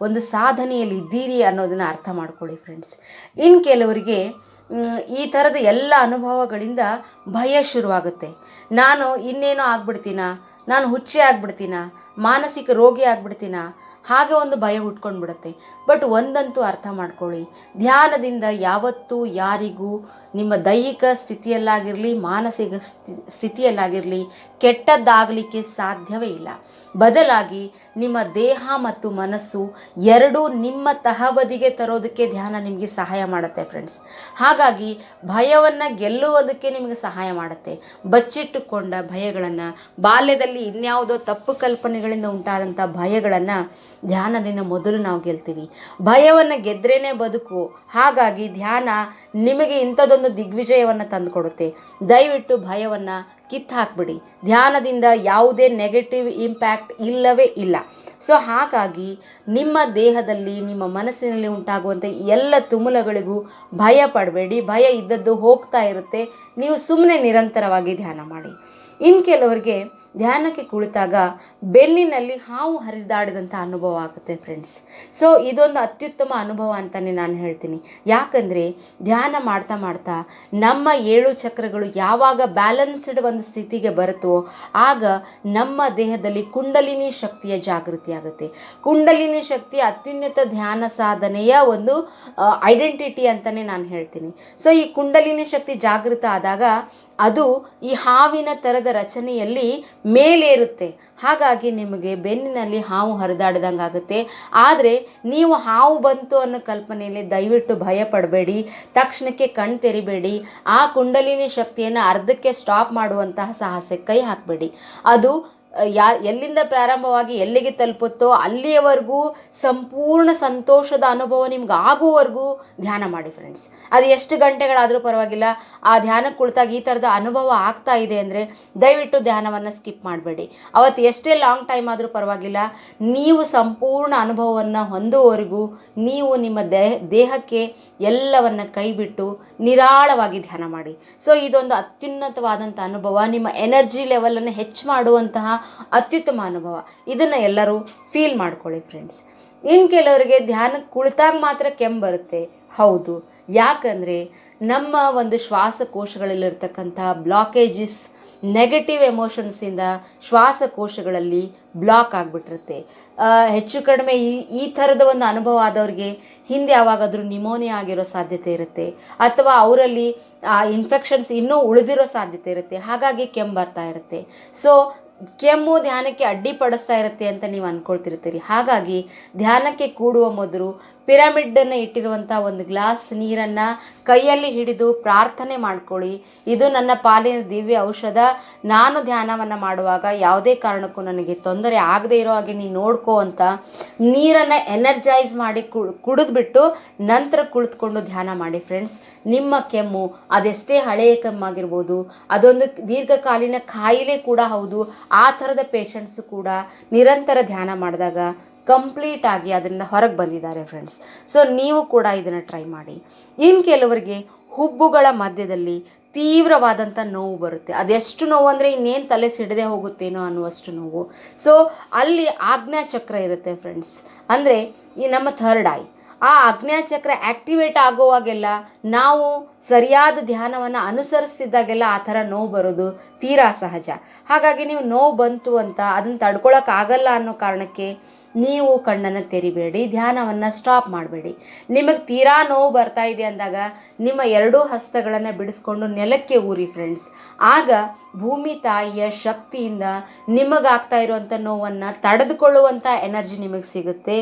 S1: ಒಂದು ಸಾಧನೆಯಲ್ಲಿ ಇದ್ದೀರಿ ಅನ್ನೋದನ್ನು ಅರ್ಥ ಮಾಡ್ಕೊಳ್ಳಿ ಫ್ರೆಂಡ್ಸ್ ಇನ್ನು ಕೆಲವರಿಗೆ ಈ ಥರದ ಎಲ್ಲ ಅನುಭವಗಳಿಂದ ಭಯ ಶುರುವಾಗುತ್ತೆ. ನಾನು ಇನ್ನೇನೋ ಆಗ್ಬಿಡ್ತೀನ? ನಾನು ಹುಚ್ಚೆ ಆಗ್ಬಿಡ್ತೀನ? ಮಾನಸಿಕ ರೋಗಿ ಆಗ್ಬಿಡ್ತೀನ? ಹಾಗೆ ಒಂದು ಭಯ ಹುಟ್ಕೊಂಡು ಬಿಡುತ್ತೆ ಬಟ್ ಒಂದಂತೂ ಅರ್ಥ ಮಾಡ್ಕೊಳ್ಳಿ. ಧ್ಯಾನದಿಂದ ಯಾವತ್ತೂ ಯಾರಿಗೂ ನಿಮ್ಮ ದೈಹಿಕ ಸ್ಥಿತಿಯಲ್ಲಾಗಿರಲಿ, ಮಾನಸಿಕ ಸ್ಥಿ, ಸ್ಥಿತಿಯಲ್ಲಾಗಿರಲಿ ಕೆಟ್ಟದ್ದಾಗಲಿಕ್ಕೆ ಸಾಧ್ಯವೇ ಇಲ್ಲ. ಬದಲಾಗಿ ನಿಮ್ಮ ದೇಹ ಮತ್ತು ಮನಸ್ಸು ಎರಡೂ ನಿಮ್ಮ ತಹಬದಿಗೆ ತರೋದಕ್ಕೆ ಧ್ಯಾನ ನಿಮಗೆ ಸಹಾಯ ಮಾಡುತ್ತೆ ಫ್ರೆಂಡ್ಸ್. ಹಾಗಾಗಿ ಭಯವನ್ನು ಗೆಲ್ಲುವುದಕ್ಕೆ ನಿಮಗೆ ಸಹಾಯ ಮಾಡುತ್ತೆ. ಬಚ್ಚಿಟ್ಟುಕೊಂಡ ಭಯಗಳನ್ನು, ಬಾಲ್ಯದಲ್ಲಿ ಇನ್ಯಾವುದೋ ತಪ್ಪು ಕಲ್ಪನೆಗಳಿಂದ ಉಂಟಾದಂಥ ಭಯಗಳನ್ನು ಧ್ಯಾನದಿಂದ ಮೊದಲು ನಾವು ಗೆಲ್ತೀವಿ. ಭಯವನ್ನು ಗೆದ್ರೇನೆ ಬದುಕು. ಹಾಗಾಗಿ ಧ್ಯಾನ ನಿಮಗೆ ಇಂಥದ್ದೊಂದು ದಿಗ್ವಿಜಯವನ್ನು ತಂದುಕೊಡುತ್ತೆ. ದಯವಿಟ್ಟು ಭಯವನ್ನು ಕಿತ್ತು ಹಾಕಿಬಿಡಿ ಧ್ಯಾನದಿಂದ ಯಾವುದೇ ನೆಗೆಟಿವ್ ಇಂಪ್ಯಾಕ್ಟ್ ಇಲ್ಲವೇ ಇಲ್ಲ. ಸೊ ಹಾಗಾಗಿ ನಿಮ್ಮ ದೇಹದಲ್ಲಿ, ನಿಮ್ಮ ಮನಸ್ಸಿನಲ್ಲಿ ಉಂಟಾಗುವಂಥ ಎಲ್ಲ ತುಮುಲಗಳಿಗೂ ಭಯ ಪಡಬೇಡಿ. ಭಯ ಇದ್ದದ್ದು ಹೋಗ್ತಾ ಇರುತ್ತೆ. ನೀವು ಸುಮ್ಮನೆ ನಿರಂತರವಾಗಿ ಧ್ಯಾನ ಮಾಡಿ. ಇನ್ನು ಕೆಲವರಿಗೆ ಧ್ಯಾನಕ್ಕೆ ಕುಳಿತಾಗ ಬೆನ್ನಿನಲ್ಲಿ ಹಾವು ಹರಿದಾಡಿದಂಥ ಅನುಭವ ಆಗುತ್ತೆ ಫ್ರೆಂಡ್ಸ್ ಸೊ ಇದೊಂದು ಅತ್ಯುತ್ತಮ ಅನುಭವ ಅಂತಲೇ ನಾನು ಹೇಳ್ತೀನಿ. ಯಾಕಂದರೆ ಧ್ಯಾನ ಮಾಡ್ತಾ ಮಾಡ್ತಾ ನಮ್ಮ ಏಳು ಚಕ್ರಗಳು ಯಾವಾಗ ಬ್ಯಾಲೆನ್ಸ್ಡ್ ಒಂದು ಸ್ಥಿತಿಗೆ ಬರುತ್ತೋ ಆಗ ನಮ್ಮ ದೇಹದಲ್ಲಿ ಕುಂಡಲಿನಿ ಶಕ್ತಿಯ ಜಾಗೃತಿ ಆಗುತ್ತೆ. ಕುಂಡಲಿನಿ ಶಕ್ತಿ ಅತ್ಯುನ್ನತ ಧ್ಯಾನ ಸಾಧನೆಯ ಒಂದು ಐಡೆಂಟಿಟಿ ಅಂತಲೇ ನಾನು ಹೇಳ್ತೀನಿ. ಸೊ ಈ ಕುಂಡಲಿನಿ ಶಕ್ತಿ ಜಾಗೃತ ಆದಾಗ ಅದು ಈ ಹಾವಿನ ಥರದ ರಚನೆಯಲ್ಲಿ ಮೇಲೇರುತ್ತೆ. ಹಾಗಾಗಿ ನಿಮಗೆ ಬೆನ್ನಿನಲ್ಲಿ ಹಾವು ಹರಿದಾಡ್ದಂಗೆ ಆಗುತ್ತೆ ಆದರೆ ನೀವು ಹಾವು ಬಂತು ಅನ್ನೋ ಕಲ್ಪನೆಯಲ್ಲಿ ದಯವಿಟ್ಟು ಭಯ ಪಡಬೇಡಿ ತಕ್ಷಣಕ್ಕೆ ಕಣ್ ತೆರಿಬೇಡಿ. ಆ ಕುಂಡಲಿನಿ ಶಕ್ತಿಯನ್ನು ಅರ್ಧಕ್ಕೆ ಸ್ಟಾಪ್ ಮಾಡುವಂತಹ ಸಾಹಸಕ್ಕೆ ಕೈ ಹಾಕಬೇಡಿ. ಅದು ಯಾ, ಎಲ್ಲಿಂದ ಪ್ರಾರಂಭವಾಗಿ ಎಲ್ಲಿಗೆ ತಲುಪುತ್ತೋ ಅಲ್ಲಿಯವರೆಗೂ ಸಂಪೂರ್ಣ ಸಂತೋಷದ ಅನುಭವ ನಿಮ್ಗೆ ಆಗುವವರೆಗೂ ಧ್ಯಾನ ಮಾಡಿ ಫ್ರೆಂಡ್ಸ್ ಅದು ಎಷ್ಟು ಗಂಟೆಗಳಾದರೂ ಪರವಾಗಿಲ್ಲ. ಆ ಧ್ಯಾನಕ್ಕೆ ಕುಳಿತಾಗ ಈ ಥರದ ಅನುಭವ ಆಗ್ತಾ ಇದೆ ಅಂದರೆ ದಯವಿಟ್ಟು ಧ್ಯಾನವನ್ನು ಸ್ಕಿಪ್ ಮಾಡಬೇಡಿ. ಅವತ್ತು ಎಷ್ಟೇ ಲಾಂಗ್ ಟೈಮ್ ಆದರೂ ಪರವಾಗಿಲ್ಲ. ನೀವು ಸಂಪೂರ್ಣ ಅನುಭವವನ್ನು ಹೊಂದುವವರೆಗೂ ನೀವು ನಿಮ್ಮ ದೇಹ ದೇಹಕ್ಕೆ ಎಲ್ಲವನ್ನು ಕೈಬಿಟ್ಟು ನಿರಾಳವಾಗಿ ಧ್ಯಾನ ಮಾಡಿ. ಸೊ ಇದೊಂದು ಅತ್ಯುನ್ನತವಾದಂಥ ಅನುಭವ. ನಿಮ್ಮ ಎನರ್ಜಿ ಲೆವೆಲನ್ನು ಹೆಚ್ಚು ಮಾಡುವಂತಹ ಅತ್ಯುತ್ತಮ ಅನುಭವ. ಇದನ್ನು ಎಲ್ಲರೂ ಫೀಲ್ ಮಾಡ್ಕೊಳ್ಳಿ ಫ್ರೆಂಡ್ಸ್ ಇನ್ನು ಕೆಲವರಿಗೆ ಧ್ಯಾನ ಕುಳಿತಾಗ ಮಾತ್ರ ಕೆಮ್ಮು ಬರುತ್ತೆ. ಹೌದು. ಯಾಕಂದರೆ ನಮ್ಮ ಒಂದು ಶ್ವಾಸಕೋಶಗಳಲ್ಲಿರ್ತಕ್ಕಂಥ ಬ್ಲಾಕೇಜಸ್ ನೆಗೆಟಿವ್ ಎಮೋಷನ್ಸಿಂದ ಶ್ವಾಸಕೋಶಗಳಲ್ಲಿ ಬ್ಲಾಕ್ ಆಗಿಬಿಟ್ಟಿರುತ್ತೆ. ಹೆಚ್ಚು ಕಡಿಮೆ ಈ ಈ ಥರದ ಒಂದು ಅನುಭವ ಆದವ್ರಿಗೆ ಹಿಂದೆ ಯಾವಾಗಾದರೂ ನಿಮೋನಿಯಾ ಆಗಿರೋ ಸಾಧ್ಯತೆ ಇರುತ್ತೆ. ಅಥವಾ ಅವರಲ್ಲಿ, ಆ ಇನ್ಫೆಕ್ಷನ್ಸ್ ಇನ್ನೂ ಉಳಿದಿರೋ ಸಾಧ್ಯತೆ ಇರುತ್ತೆ. ಹಾಗಾಗಿ ಕೆಮ್ಮು ಬರ್ತಾ ಇರುತ್ತೆ. ಸೊ ಕೆಮ್ಮು ಧ್ಯಾನಕ್ಕೆ ಅಡ್ಡಿಪಡಿಸ್ತಾ ಇರುತ್ತೆ ಅಂತ ನೀವು ಅಂದ್ಕೊಳ್ತಿರ್ತೀರಿ ಹಾಗಾಗಿ ಧ್ಯಾನಕ್ಕೆ ಕೂಡುವ ಮೊದಲು ಪಿರಮಿಡನ್ನು ಇಟ್ಟಿರುವಂಥ ಒಂದು ಗ್ಲಾಸ್ ನೀರನ್ನು ಕೈಯಲ್ಲಿ ಹಿಡಿದು ಪ್ರಾರ್ಥನೆ ಮಾಡ್ಕೊಳ್ಳಿ. ಇದು ನನ್ನ ಪಾಲಿನ ದಿವ್ಯ ಔಷಧ. ನಾನು ಧ್ಯಾನವನ್ನು ಮಾಡುವಾಗ ಯಾವುದೇ ಕಾರಣಕ್ಕೂ ನನಗೆ ತೊಂದರೆ ಆಗದೆ ಇರೋ ಹಾಗೆ ನೀನು ನೋಡ್ಕೋ ಅಂತ ನೀರನ್ನು ಎನರ್ಜೈಸ್ ಮಾಡಿ ಕುಡಿದ್ಬಿಟ್ಟು ನಂತರ ಕುಳಿತುಕೊಂಡು ಧ್ಯಾನ ಮಾಡಿ ಫ್ರೆಂಡ್ಸ್. ನಿಮ್ಮ ಕೆಮ್ಮು ಅದೆಷ್ಟೇ ಹಳೆಯ ಕೆಮ್ಮಾಗಿರ್ಬೋದು ಅದೊಂದು ದೀರ್ಘಕಾಲೀನ ಕಾಯಿಲೆ ಕೂಡ ಹೌದು. ಆ ಥರದ ಪೇಷಂಟ್ಸು ಕೂಡ ನಿರಂತರ ಧ್ಯಾನ ಮಾಡಿದಾಗ ಕಂಪ್ಲೀಟ್ ಆಗಿ ಅದರಿಂದ ಹೊರಗೆ ಬಂದಿದ್ದಾರೆ ಫ್ರೆಂಡ್ಸ್ ಸೊ ನೀವು ಕೂಡ ಇದನ್ನು ಟ್ರೈ ಮಾಡಿ. ಇನ್ನು ಕೆಲವರಿಗೆ ಹುಬ್ಬುಗಳ ಮಧ್ಯದಲ್ಲಿ ತೀವ್ರವಾದಂಥ ನೋವು ಬರುತ್ತೆ. ಅದೆಷ್ಟು ನೋವು ಅಂದರೆ ಇನ್ನೇನು ತಲೆ ಸಿಡದೆ ಹೋಗುತ್ತೇನೋ ಅನ್ನುವಷ್ಟು ನೋವು. ಸೊ ಅಲ್ಲಿ ಆಜ್ಞಾ ಚಕ್ರ ಇರುತ್ತೆ ಫ್ರೆಂಡ್ಸ್ ಅಂದರೆ ಈ ನಮ್ಮ ಥರ್ಡ್ ಐ ಆ ಅಜ್ಞಾಚಕ್ರ ಆ್ಯಕ್ಟಿವೇಟ್ ಆಗುವಾಗೆಲ್ಲ ನಾವು ಸರಿಯಾದ ಧ್ಯಾನವನ್ನು ಅನುಸರಿಸ್ತಿದ್ದಾಗೆಲ್ಲ ಆ ಥರ ನೋವು ಬರೋದು ತೀರಾ ಸಹಜ. ಹಾಗಾಗಿ ನೀವು ನೋವು ಬಂತು ಅಂತ ಅದನ್ನು ತಡ್ಕೊಳಕ್ಕಾಗಲ್ಲ ಅನ್ನೋ ಕಾರಣಕ್ಕೆ ನೀವು ಕಣ್ಣನ್ನು ತೆರಿಬೇಡಿ, ಧ್ಯಾನವನ್ನು ಸ್ಟಾಪ್ ಮಾಡಬೇಡಿ. ನಿಮಗೆ ತೀರಾ ನೋವು ಬರ್ತಾ ಇದೆ ಅಂದಾಗ ನಿಮ್ಮ ಎರಡೂ ಹಸ್ತಗಳನ್ನು ಬಿಡಿಸ್ಕೊಂಡು ನೆಲಕ್ಕೆ ಊರಿ ಫ್ರೆಂಡ್ಸ್ ಆಗ ಭೂಮಿ ತಾಯಿಯ ಶಕ್ತಿಯಿಂದ ನಿಮಗಾಗ್ತಾ ಇರುವಂಥ ನೋವನ್ನು ತಡೆದುಕೊಳ್ಳುವಂಥ ಎನರ್ಜಿ ನಿಮಗೆ ಸಿಗುತ್ತೆ.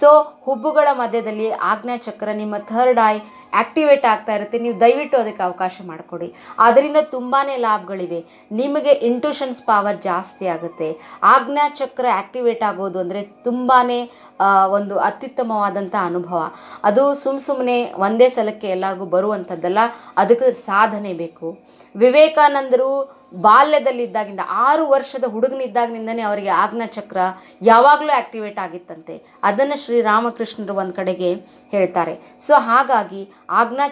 S1: ಸೊ ಹುಬ್ಬುಗಳ ಮಧ್ಯದಲ್ಲಿ ಆಜ್ಞಾ ಚಕ್ರ ನಿಮ್ಮ ಥರ್ಡ್ ಐ ಆ್ಯಕ್ಟಿವೇಟ್ ಆಗ್ತಾ ಇರುತ್ತೆ. ನೀವು ದಯವಿಟ್ಟು ಅದಕ್ಕೆ ಅವಕಾಶ ಮಾಡಿಕೊಡಿ. ಅದರಿಂದ ತುಂಬಾ ಲಾಭಗಳಿವೆ. ನಿಮಗೆ ಇಂಟ್ಯೂಷನ್ಸ್ ಪವರ್ ಜಾಸ್ತಿ ಆಗುತ್ತೆ. ಆಜ್ಞಾ ಚಕ್ರ ಆಕ್ಟಿವೇಟ್ ಆಗೋದು ಅಂದರೆ ಒಂದು ಅತ್ಯುತ್ತಮವಾದಂಥ ಅನುಭವ. ಅದು ಸುಮ್ಮ ಸುಮ್ಮನೆ ಒಂದೇ ಸಲಕ್ಕೆ ಎಲ್ಲರಿಗೂ ಬರುವಂಥದ್ದಲ್ಲ ಅದಕ್ಕೆ ಸಾಧನೆ ಬೇಕು. ವಿವೇಕಾನಂದರು ಬಾಲ್ಯದಲ್ಲಿದ್ದಾಗಿಂದ ಆರು ವರ್ಷದ ಹುಡುಗನಿದ್ದಾಗಿನಿಂದನೇ ಅವರಿಗೆ ಚಕ್ರ ಯಾವಾಗಲೂ ಆಕ್ಟಿವೇಟ್ ಆಗಿತ್ತಂತೆ. ಅದನ್ನು ಶ್ರೀರಾಮಕೃಷ್ಣರು ಒಂದು ಕಡೆಗೆ ಹೇಳ್ತಾರೆ. ಸೊ ಹಾಗಾಗಿ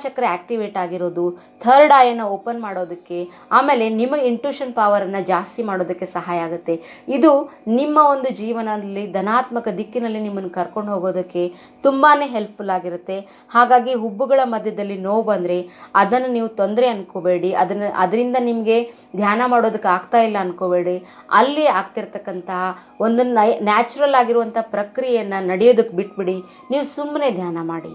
S1: ಚಕ್ರ ಆ್ಯಕ್ಟಿವೇಟ್ ಆಗಿರೋದು ಥರ್ಡ್ ಐಯನ್ನು ಓಪನ್ ಮಾಡೋದಕ್ಕೆ, ಆಮೇಲೆ ನಿಮ್ಮ ಇಂಟ್ಯೂಷನ್ ಪವರನ್ನು ಜಾಸ್ತಿ ಮಾಡೋದಕ್ಕೆ ಸಹಾಯ ಆಗುತ್ತೆ. ಇದು ನಿಮ್ಮ ಒಂದು ಜೀವನದಲ್ಲಿ ಧನಾತ್ಮಕ ದಿಕ್ಕಿನಲ್ಲಿ ನಿಮ್ಮನ್ನು ಕರ್ಕೊಂಡು ಹೋಗೋದಕ್ಕೆ ತುಂಬಾ ಹೆಲ್ಪ್ಫುಲ್ ಆಗಿರುತ್ತೆ. ಹಾಗಾಗಿ ಹುಬ್ಬುಗಳ ಮಧ್ಯದಲ್ಲಿ ನೋವು ಬಂದರೆ ಅದನ್ನು ನೀವು ತೊಂದರೆ ಅನ್ಕೋಬೇಡಿ. ಅದನ್ನು, ಅದರಿಂದ ನಿಮಗೆ ಧ್ಯಾನ ಮಾಡೋದಕ್ಕೆ ಆಗ್ತಾ ಇಲ್ಲ ಅನ್ಕೋಬೇಡಿ. ಅಲ್ಲಿ ಆಗ್ತಿರ್ತಕ್ಕಂತಹ ಒಂದು ನೈ ನ್ಯಾಚುರಲ್ ಆಗಿರುವಂಥ ಪ್ರಕ್ರಿಯೆಯನ್ನು ನಡೆಯೋದಕ್ಕೆ ಬಿಟ್ಬಿಡಿ. ನೀವು ಸುಮ್ಮನೆ ಧ್ಯಾನ ಮಾಡಿ.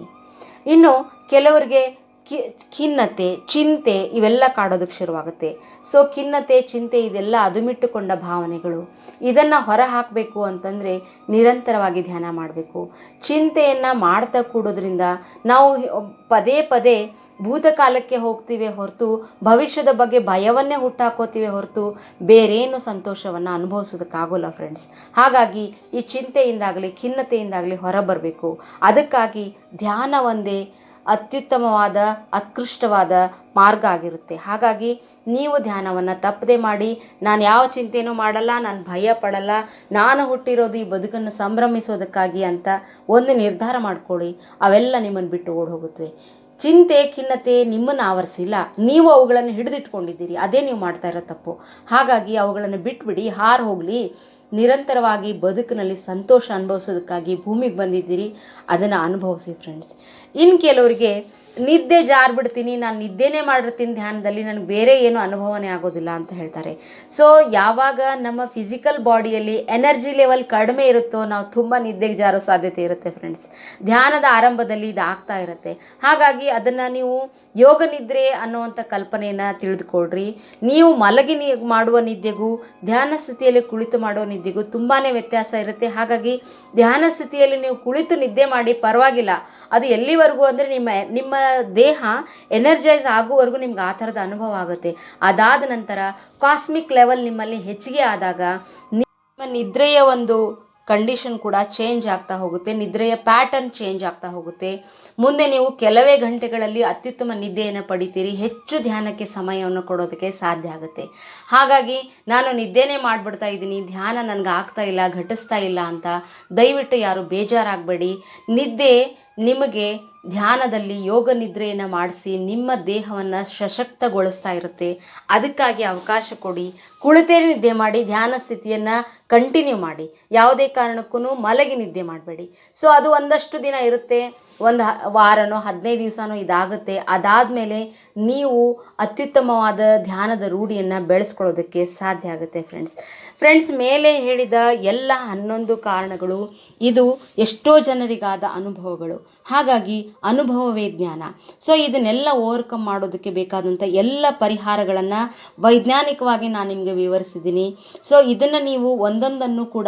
S1: ಇನ್ನು ಕೆಲವರಿಗೆ ಕಿ, ಖಿನ್ನತೆ, ಚಿಂತೆ ಇವೆಲ್ಲ ಕಾಡೋದಕ್ಕೆ ಶುರುವಾಗುತ್ತೆ. ಸೊ ಖಿನ್ನತೆ, ಚಿಂತೆ ಇದೆಲ್ಲ ಅದುಮಿಟ್ಟುಕೊಂಡ ಭಾವನೆಗಳು. ಇದನ್ನು ಹೊರ ಹಾಕಬೇಕು ಅಂತಂದರೆ ನಿರಂತರವಾಗಿ ಧ್ಯಾನ ಮಾಡಬೇಕು. ಚಿಂತೆಯನ್ನು ಮಾಡ್ತಾ ಕೂಡೋದ್ರಿಂದ ನಾವು ಪದೇ ಪದೇ ಭೂತಕಾಲಕ್ಕೆ ಹೋಗ್ತೀವಿ ಹೊರತು, ಭವಿಷ್ಯದ ಬಗ್ಗೆ ಭಯವನ್ನೇ ಹುಟ್ಟಾಕೋತೀವಿ ಹೊರತು ಬೇರೇನು ಸಂತೋಷವನ್ನು ಅನುಭವಿಸೋದಕ್ಕಾಗೋಲ್ಲ ಫ್ರೆಂಡ್ಸ್ ಹಾಗಾಗಿ ಈ ಚಿಂತೆಯಿಂದಾಗಲಿ, ಖಿನ್ನತೆಯಿಂದಾಗಲಿ ಹೊರಬರಬೇಕು. ಅದಕ್ಕಾಗಿ ಧ್ಯಾನ ಒಂದೇ ಅತ್ಯುತ್ತಮವಾದ ಉತ್ಕೃಷ್ಟವಾದ ಮಾರ್ಗ ಆಗಿರುತ್ತೆ. ಹಾಗಾಗಿ ನೀವು ಧ್ಯಾನವನ್ನು ತಪ್ಪದೆ ಮಾಡಿ, ನಾನು ಯಾವ ಚಿಂತೆಯೂ ಮಾಡಲ್ಲ, ನಾನು ಭಯ ಪಡಲ್ಲ, ನಾನು ಹುಟ್ಟಿರೋದು ಈ ಬದುಕನ್ನು ಸಂಭ್ರಮಿಸೋದಕ್ಕಾಗಿ ಅಂತ ಒಂದು ನಿರ್ಧಾರ ಮಾಡ್ಕೊಳ್ಳಿ. ಅವೆಲ್ಲ ನಿಮ್ಮನ್ನು ಬಿಟ್ಟು ಓಡಿ ಹೋಗುತ್ತವೆ ಚಿಂತೆ, ಖಿನ್ನತೆ ನಿಮ್ಮನ್ನು ಆವರಿಸಿಲ್ಲ. ನೀವು ಅವುಗಳನ್ನು ಹಿಡಿದಿಟ್ಕೊಂಡಿದ್ದೀರಿ. ಅದೇ ನೀವು ಮಾಡ್ತಾ ಇರೋ ತಪ್ಪು. ಹಾಗಾಗಿ ಅವುಗಳನ್ನು ಬಿಟ್ಬಿಡಿ, ಹಾರು ಹೋಗಲಿ. ನಿರಂತರವಾಗಿ ಬದುಕಿನಲ್ಲಿ ಸಂತೋಷ ಅನುಭವಿಸೋದಕ್ಕಾಗಿ ಭೂಮಿಗೆ ಬಂದಿದ್ದೀರಿ ಅದನ್ನು ಅನುಭವಿಸಿ ಫ್ರೆಂಡ್ಸ್ ಇನ್ನು ಕೆಲವರಿಗೆ ನಿದ್ದೆ ಜಾರ್ಬಿಡ್ತೀನಿ, ನಾನು ನಿದ್ದೆನೇ ಮಾಡಿರ್ತೀನಿ ಧ್ಯಾನದಲ್ಲಿ, ನನಗೆ ಬೇರೆ ಏನು ಅನುಭವನೇ ಆಗೋದಿಲ್ಲ ಅಂತ ಹೇಳ್ತಾರೆ. ಸೊ ಯಾವಾಗ ನಮ್ಮ ಫಿಸಿಕಲ್ ಬಾಡಿಯಲ್ಲಿ ಎನರ್ಜಿ ಲೆವೆಲ್ ಕಡಿಮೆ ಇರುತ್ತೋ, ನಾವು ತುಂಬ ನಿದ್ದೆಗೆ ಜಾರೋ ಸಾಧ್ಯತೆ ಇರುತ್ತೆ ಫ್ರೆಂಡ್ಸ್ ಧ್ಯಾನದ ಆರಂಭದಲ್ಲಿ ಇದು ಆಗ್ತಾ ಇರುತ್ತೆ. ಹಾಗಾಗಿ ಅದನ್ನು ನೀವು ಯೋಗ ನಿದ್ರೆ ಅನ್ನುವಂಥ ಕಲ್ಪನೆಯನ್ನು ತಿಳಿದುಕೊಳ್ರಿ. ನೀವು ಮಲಗಿ ಮಾಡುವ ನಿದ್ದೆಗೂ, ಧ್ಯಾನ ಸ್ಥಿತಿಯಲ್ಲಿ ಕುಳಿತು ಮಾಡುವ ನಿದ್ದೆಗೂ ತುಂಬಾ ವ್ಯತ್ಯಾಸ ಇರುತ್ತೆ. ಹಾಗಾಗಿ ಧ್ಯಾನ ಸ್ಥಿತಿಯಲ್ಲಿ ನೀವು ಕುಳಿತು ನಿದ್ದೆ ಮಾಡಿ ಪರವಾಗಿಲ್ಲ. ಅದು ಎಲ್ಲಿವರೆಗೂ ಅಂದರೆ ನಿಮ್ಮ ನಿಮ್ಮ ದೇಹ ಎನರ್ಜೈಸ್ ಆಗುವವರೆಗೂ ನಿಮ್ಗೆ ಆ ಥರದ ಅನುಭವ ಆಗುತ್ತೆ. ಅದಾದ ನಂತರ ಕಾಸ್ಮಿಕ್ ಲೆವೆಲ್ ನಿಮ್ಮಲ್ಲಿ ಹೆಚ್ಚಿಗೆ ಆದಾಗ ನಿಮ್ಮ ನಿದ್ರೆಯ ಒಂದು ಕಂಡೀಷನ್ ಕೂಡ ಚೇಂಜ್ ಆಗ್ತಾ ಹೋಗುತ್ತೆ. ನಿದ್ರೆಯ ಪ್ಯಾಟರ್ನ್ ಚೇಂಜ್ ಆಗ್ತಾ ಹೋಗುತ್ತೆ. ಮುಂದೆ ನೀವು ಕೆಲವೇ ಗಂಟೆಗಳಲ್ಲಿ ಅತ್ಯುತ್ತಮ ನಿದ್ದೆಯನ್ನು ಪಡಿತೀರಿ. ಹೆಚ್ಚು ಧ್ಯಾನಕ್ಕೆ ಸಮಯವನ್ನು ಕೊಡೋದಕ್ಕೆ ಸಾಧ್ಯ ಆಗುತ್ತೆ. ಹಾಗಾಗಿ ನಾನು ನಿದ್ದೆನೇ ಮಾಡಿಬಿಡ್ತಾ ಇದ್ದೀನಿ. ಧ್ಯಾನ ನನಗೆ ಆಗ್ತಾ ಇಲ್ಲ, ಘಟಿಸ್ತಾ ಇಲ್ಲ ಅಂತ ದಯವಿಟ್ಟು ಯಾರು ಬೇಜಾರಾಗಬೇಡಿ. ನಿದ್ದೆ ನಿಮಗೆ ಧ್ಯಾನದಲ್ಲಿ ಯೋಗ ನಿದ್ರೆಯನ್ನು ಮಾಡಿಸಿ ನಿಮ್ಮ ದೇಹವನ್ನು ಸಶಕ್ತಗೊಳಿಸ್ತಾ ಇರುತ್ತೆ. ಅದಕ್ಕಾಗಿ ಅವಕಾಶ ಕೊಡಿ. ಕುಳಿತೇ ನಿದ್ದೆ ಮಾಡಿ, ಧ್ಯಾನ ಸ್ಥಿತಿಯನ್ನು ಕಂಟಿನ್ಯೂ ಮಾಡಿ. ಯಾವುದೇ ಕಾರಣಕ್ಕೂ ಮಲಗಿ ನಿದ್ದೆ ಮಾಡಬೇಡಿ. ಸೊ ಅದು ಒಂದಷ್ಟು ದಿನ ಇರುತ್ತೆ. ಒಂದು ವಾರನೋ, ಹದಿನೈದು ದಿವಸನೋ ಇದಾಗುತ್ತೆ. ಅದಾದಮೇಲೆ ನೀವು ಅತ್ಯುತ್ತಮವಾದ ಧ್ಯಾನದ ರೂಢಿಯನ್ನು ಬೆಳೆಸ್ಕೊಳ್ಳೋದಕ್ಕೆ ಸಾಧ್ಯ ಆಗುತ್ತೆ ಫ್ರೆಂಡ್ಸ್ ಫ್ರೆಂಡ್ಸ್ ಮೇಲೆ ಹೇಳಿದ ಎಲ್ಲ ಹನ್ನೊಂದು ಕಾರಣಗಳು, ಇದು ಎಷ್ಟೋ ಜನರಿಗಾದ ಅನುಭವಗಳು. ಹಾಗಾಗಿ ಅನುಭವವೇ ಜ್ಞಾನ. ಸೊ ಇದನ್ನೆಲ್ಲ ಓವರ್ಕಮ್ ಮಾಡೋದಕ್ಕೆ ಬೇಕಾದಂಥ ಎಲ್ಲ ಪರಿಹಾರಗಳನ್ನು ವೈಜ್ಞಾನಿಕವಾಗಿ ನಾನು ನಿಮಗೆ ವಿವರಿಸಿದ್ದೀನಿ. ಸೊ ಇದನ್ನು ನೀವು ಒಂದೊಂದನ್ನು ಕೂಡ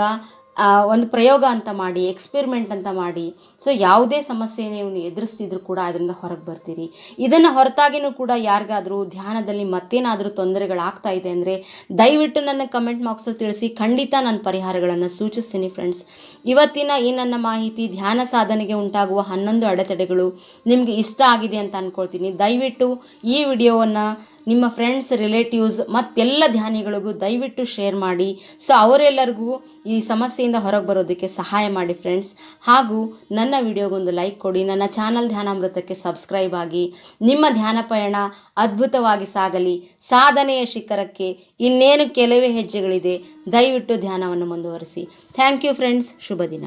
S1: ಒಂದು ಪ್ರಯೋಗ ಅಂತ ಮಾಡಿ ಎಕ್ಸ್ಪೆರಿಮೆಂಟ್ ಅಂತ ಮಾಡಿ ಸೊ ಯಾವುದೇ ಸಮಸ್ಯೆ ನೀವು ಎದುರಿಸ್ತಿದ್ರು ಕೂಡ ಅದರಿಂದ ಹೊರಗೆ ಬರ್ತೀರಿ. ಇದನ್ನು ಹೊರತಾಗಿಯೂ ಕೂಡ ಯಾರಿಗಾದರೂ ಧ್ಯಾನದಲ್ಲಿ ಮತ್ತೇನಾದರೂ ತೊಂದರೆಗಳಾಗ್ತಾ ಇದೆ ಅಂದರೆ ದಯವಿಟ್ಟು ನನ್ನ ಕಮೆಂಟ್ ಬಾಕ್ಸಲ್ಲಿ ತಿಳಿಸಿ, ಖಂಡಿತ ನಾನು ಪರಿಹಾರಗಳನ್ನು ಸೂಚಿಸ್ತೀನಿ ಫ್ರೆಂಡ್ಸ್ ಇವತ್ತಿನ ಈ ನನ್ನ ಮಾಹಿತಿ ಧ್ಯಾನ ಸಾಧನೆಗೆ ಉಂಟಾಗುವ ಹನ್ನೊಂದು ಅಡೆತಡೆಗಳು ನಿಮಗೆ ಇಷ್ಟ ಆಗಿದೆ ಅಂತ ಅಂದ್ಕೊಳ್ತೀನಿ ದಯವಿಟ್ಟು ಈ ವಿಡಿಯೋವನ್ನು ನಿಮ್ಮ ಫ್ರೆಂಡ್ಸ್ ರಿಲೇಟಿವ್ಸ್ ಮತ್ತೆಲ್ಲ ಧ್ಯಾನಿಗಳಿಗೂ ದಯವಿಟ್ಟು ಶೇರ್ ಮಾಡಿ. ಸೊ ಅವರೆಲ್ಲರಿಗೂ ಈ ಸಮಸ್ಯೆಯಿಂದ ಹೊರಗೆ ಬರೋದಕ್ಕೆ ಸಹಾಯ ಮಾಡಿ ಫ್ರೆಂಡ್ಸ್ ಹಾಗೂ ನನ್ನ ವಿಡಿಯೋಗೊಂದು ಲೈಕ್ ಕೊಡಿ. ನನ್ನ ಚಾನಲ್ ಧ್ಯಾನಾಮೃತಕ್ಕೆ ಸಬ್ಸ್ಕ್ರೈಬ್ ಆಗಿ. ನಿಮ್ಮ ಧ್ಯಾನ ಪಯಣ ಅದ್ಭುತವಾಗಿ ಸಾಗಲಿ. ಸಾಧನೆಯ ಶಿಖರಕ್ಕೆ ಇನ್ನೇನು ಕೆಲವೇ ಹೆಜ್ಜೆಗಳಿದೆ, ದಯವಿಟ್ಟು ಧ್ಯಾನವನ್ನು ಮುಂದುವರಿಸಿ. ಥ್ಯಾಂಕ್ ಯು ಫ್ರೆಂಡ್ಸ್ ಶುಭ ದಿನ